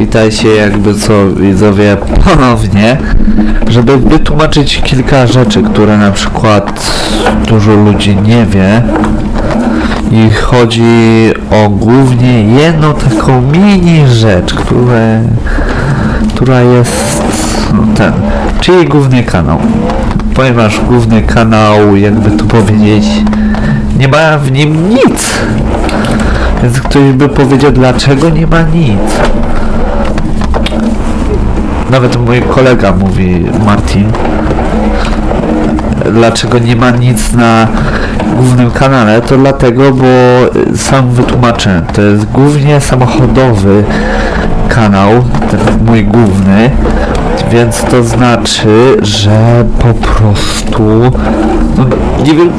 Witajcie jakby co widzowie ponownie, żeby wytłumaczyć kilka rzeczy, które na przykład dużo ludzi nie wie. I chodzi o głównie jedną taką mini rzecz, które, która jest no, ten, czyli główny kanał. Ponieważ główny kanał, jakby to powiedzieć, nie ma w nim nic. Więc ktoś by powiedział, dlaczego nie ma nic. Nawet mój kolega mówi, Martin, dlaczego nie ma nic na głównym kanale, to dlatego, bo sam wytłumaczę, to jest głównie samochodowy kanał, ten mój główny, więc to znaczy, że po prostu, no, nie wiem,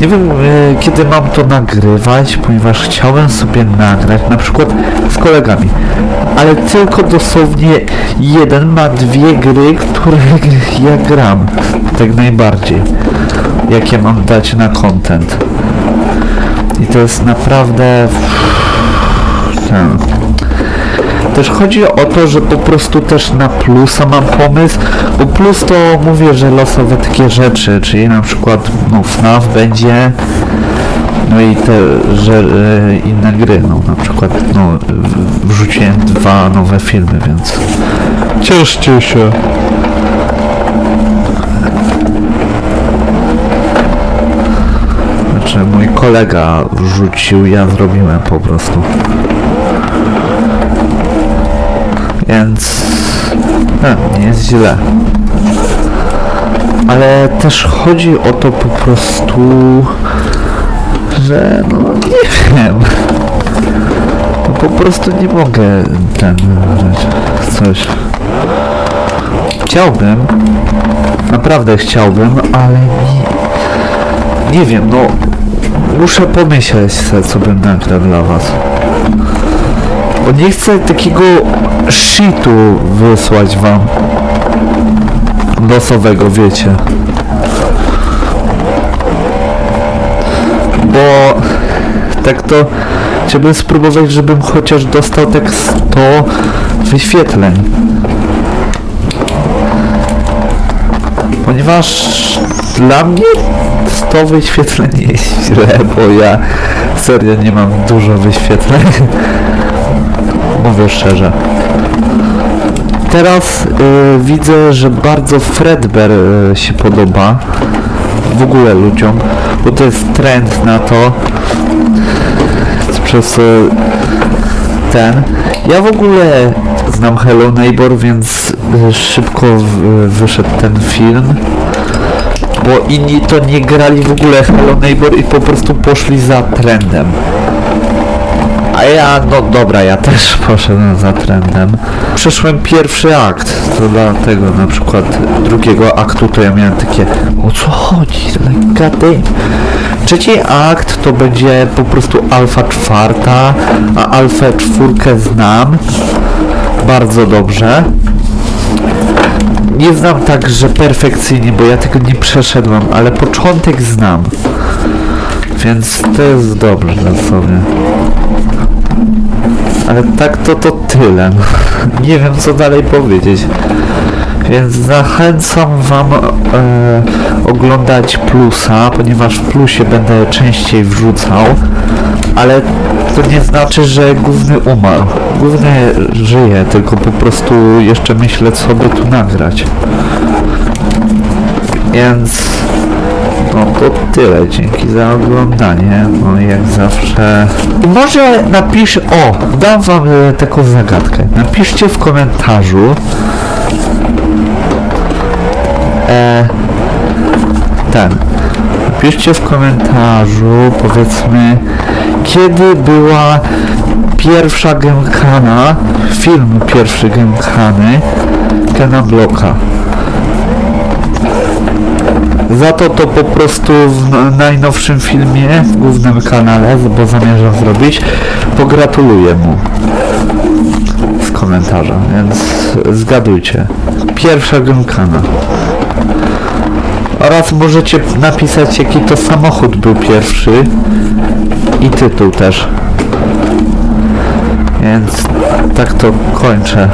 nie wiem e, kiedy mam to nagrywać, ponieważ chciałem sobie nagrać na przykład z kolegami, ale tylko dosłownie jeden ma dwie gry, które ja gram tak najbardziej, jakie mam dać na content. I to jest naprawdę... Też chodzi o to, że po prostu też na plusa mam pomysł, bo plus to mówię, że losowe takie rzeczy, czyli na przykład no FNAF będzie, no i te, że e, inne gry, no na przykład no wrzuciłem dwa nowe filmy, więc cieszcie się. Znaczy mój kolega wrzucił, ja zrobiłem po prostu. Więc no, nie jest źle. Ale też chodzi o to po prostu, że no nie wiem. No, po prostu nie mogę ten coś. Chciałbym, naprawdę chciałbym, ale nie, nie wiem, no muszę pomyśleć co bym nagrał dla was. Bo nie chcę takiego shitu wysłać wam. Losowego, wiecie. Bo tak to chciałbym spróbować, żebym chociaż dostał tak 100 wyświetleń. Ponieważ dla mnie 100 wyświetleń jest źle, bo ja serio nie mam dużo wyświetleń. Mówię szczerze. Teraz y, widzę, że bardzo Fredbear y, się podoba w ogóle ludziom, bo to jest trend na to przez y, ten. Ja w ogóle znam Hello Neighbor, więc y, szybko w, wyszedł ten film, bo inni to nie grali w ogóle Hello Neighbor i po prostu poszli za trendem. A ja, no dobra, ja też poszedłem za trendem. Przeszłem pierwszy akt, to dlatego na przykład drugiego aktu to ja miałem takie, o co chodzi, damn. Trzeci akt to będzie po prostu alfa czwarta, a alfę czwórkę znam bardzo dobrze. Nie znam tak, że perfekcyjnie, bo ja tego nie przeszedłem, ale początek znam. Więc to jest dobrze sobie. Ale tak to to tyle. Nie wiem co dalej powiedzieć. Więc zachęcam wam e, oglądać plusa, ponieważ w plusie będę częściej wrzucał. Ale to nie znaczy, że główny umarł. Główny żyje, tylko po prostu jeszcze myślę co by tu nagrać. Więc no to tyle, dzięki za oglądanie, no jak zawsze... Może napisz, o, dam wam e, taką zagadkę, napiszcie w komentarzu e, ten, napiszcie w komentarzu, powiedzmy, kiedy była pierwsza Gemkana, film pierwszy Gemkany, Kena Bloka. Za to to po prostu w najnowszym filmie, w głównym kanale, bo zamierzam zrobić, pogratuluję mu z komentarza, więc zgadujcie. Pierwsza gękana. Oraz możecie napisać jaki to samochód był pierwszy i tytuł też. Więc tak to kończę.